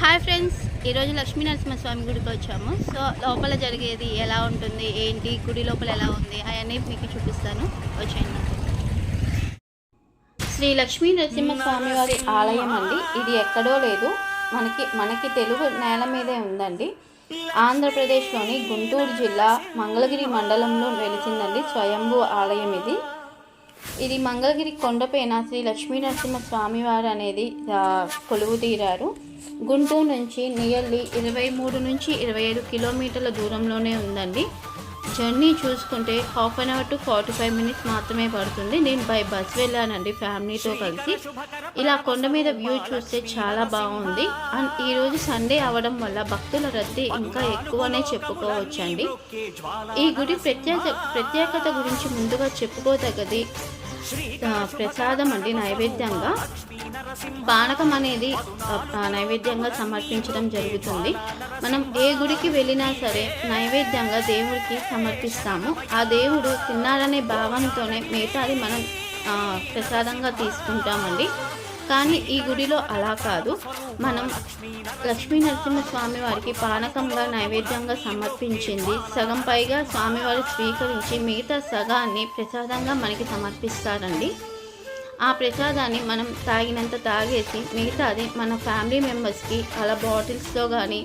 Hi friends ఈరోజు లక్ష్మీ నరసింహస్వామి గుడికి వచ్చాము. సో లోపల జరిగేది ఎలా ఉంటుంది? ఏంటి? గుడి లోపల ఎలా ఉంది? అవన్నీ మీకు చూపిస్తాను. వచ్చేయండి. శ్రీ లక్ష్మీ నరసింహస్వామి వారి ఆలయం అండి. ఇది ఎక్కడో లేదు. మనకి మనకి తెలుగు నేల మీదే ఉందండి. ఆంధ్రప్రదేశ్లోని గుంటూరు జిల్లా మంగళగిరి మండలంలో వెలిసిందండి స్వయంభూ ఆలయం ఇది. ఇది మంగళగిరి కొండపైన శ్రీ లక్ష్మీ నరసింహ స్వామివారు అనేది కొలువు తీరారు. గుంటూరు నుంచి నియర్లీ ఇరవై మూడు నుంచి ఇరవై ఐదు కిలోమీటర్ల దూరంలోనే ఉందండి. జర్నీ చూసుకుంటే half an hour to forty five minutes మాత్రమే పడుతుంది. నేను బై బస్ వెళ్ళానండి ఫ్యామిలీతో కలిసి. ఇలా కొండ మీద వ్యూ చూస్తే చాలా బాగుంది. అండ్ ఈరోజు సండే అవడం వల్ల భక్తుల రద్దీ ఇంకా ఎక్కువనే చెప్పుకోవచ్చండి. ఈ గుడి ప్రత్యేక ప్రత్యేకత గురించి ముందుగా చెప్పుకోదగ్గది ప్రసాదం అండి నైవేద్యంగా. పానకం అనేది నైవేద్యంగా సమర్పించడం జరుగుతుంది. మనం ఏ గుడికి వెళ్ళినా సరే నైవేద్యంగా దేవుడికి సమర్పిస్తాము. ఆ దేవుడు తిన్నాడనే భావంతోనే మిగతాది మనం ప్రసాదంగా తీసుకుంటామండి. కానీ ఈ గుడిలో అలా కాదు. మనం లక్ష్మీ నరసింహస్వామి వారికి పానకంగా నైవేద్యంగా సమర్పించింది. సగం పైగా స్వామివారు స్వీకరించి మిగతా సగాన్ని ప్రసాదంగా మనకి సమర్పిస్తారండి. ఆ ప్రసాదాన్ని మనం తాగినంత తాగేసి మిగతాది మన ఫ్యామిలీ మెంబర్స్కి అలా బాటిల్స్లో కానీ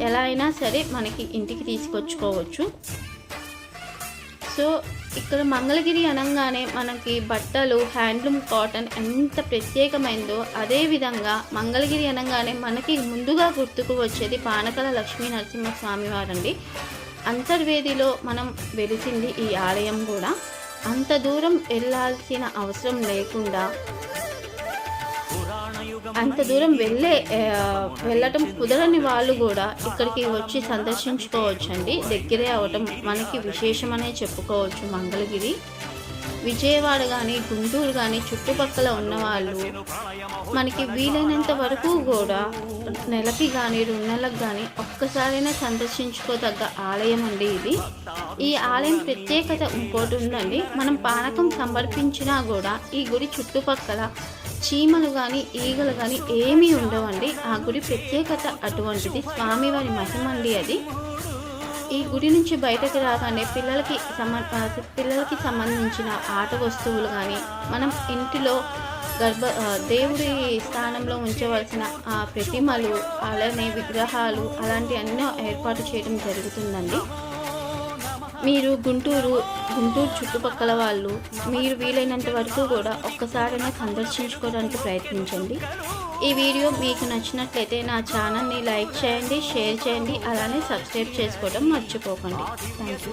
ఎలా అయినా సరే మనకి ఇంటికి తీసుకొచ్చుకోవచ్చు. సో ఇక్కడ మంగళగిరి అనగానే మనకి బట్టలు హ్యాండ్లూమ్ కాటన్ ఎంత ప్రత్యేకమైందో అదే విధంగా మంగళగిరి అనగానే మనకి ముందుగా గుర్తుకు వచ్చేది పానకల లక్ష్మీ నరసింహస్వామి వారండి. అంతర్వేదిలో మనం వెలిసింది ఈ ఆలయం కూడా. అంత దూరం వెళ్ళాల్సిన అవసరం లేకుండా అంత దూరం వెళ్ళే వెళ్ళటం కుదరని వాళ్ళు కూడా ఇక్కడికి వచ్చి సందర్శించుకోవచ్చండి. దగ్గరే అవటం మనకి విశేషమనే చెప్పుకోవచ్చు మంగళగిరి. విజయవాడ కానీ గుంటూరు కానీ చుట్టుపక్కల ఉన్న వాళ్ళు మనకి వీలైనంత వరకు కూడా నెలకి కానీ రెండు నెలలకు కానీ ఒక్కసారైనా సందర్శించుకోదగ్గ ఆలయం అండి ఇది. ఈ ఆలయం ప్రత్యేకత ఇంకోటి ఉందండి. మనం పానకం సమర్పించినా కూడా ఈ గుడి చుట్టుపక్కల చీమలు కానీ ఈగలు కానీ ఏమీ ఉండవండి. ఆ గుడి ప్రత్యేకత అటువంటిది. స్వామివారి మహిమండి అది. ఈ గుడి నుంచి బయటకు రాగానే పిల్లలకి సమ పిల్లలకి సంబంధించిన ఆట వస్తువులు కానీ మనం ఇంటిలో గర్భ దేవుడి స్థానంలో ఉంచవలసిన ఆ ప్రతిమలు అలానే విగ్రహాలు అలాంటి అన్నో ఏర్పాటు చేయడం జరుగుతుందండి. మీరు గుంటూరు గుంటూరు చుట్టుపక్కల వాళ్ళు మీరు వీలైనంత వరకు కూడా ఒక్కసారైనా సందర్శించుకోవడానికి ప్రయత్నించండి. ఈ వీడియో మీకు నచ్చినట్లయితే నా ఛానల్ని లైక్ చేయండి షేర్ చేయండి అలానే సబ్స్క్రైబ్ చేసుకోవడం మర్చిపోకండి. Thank you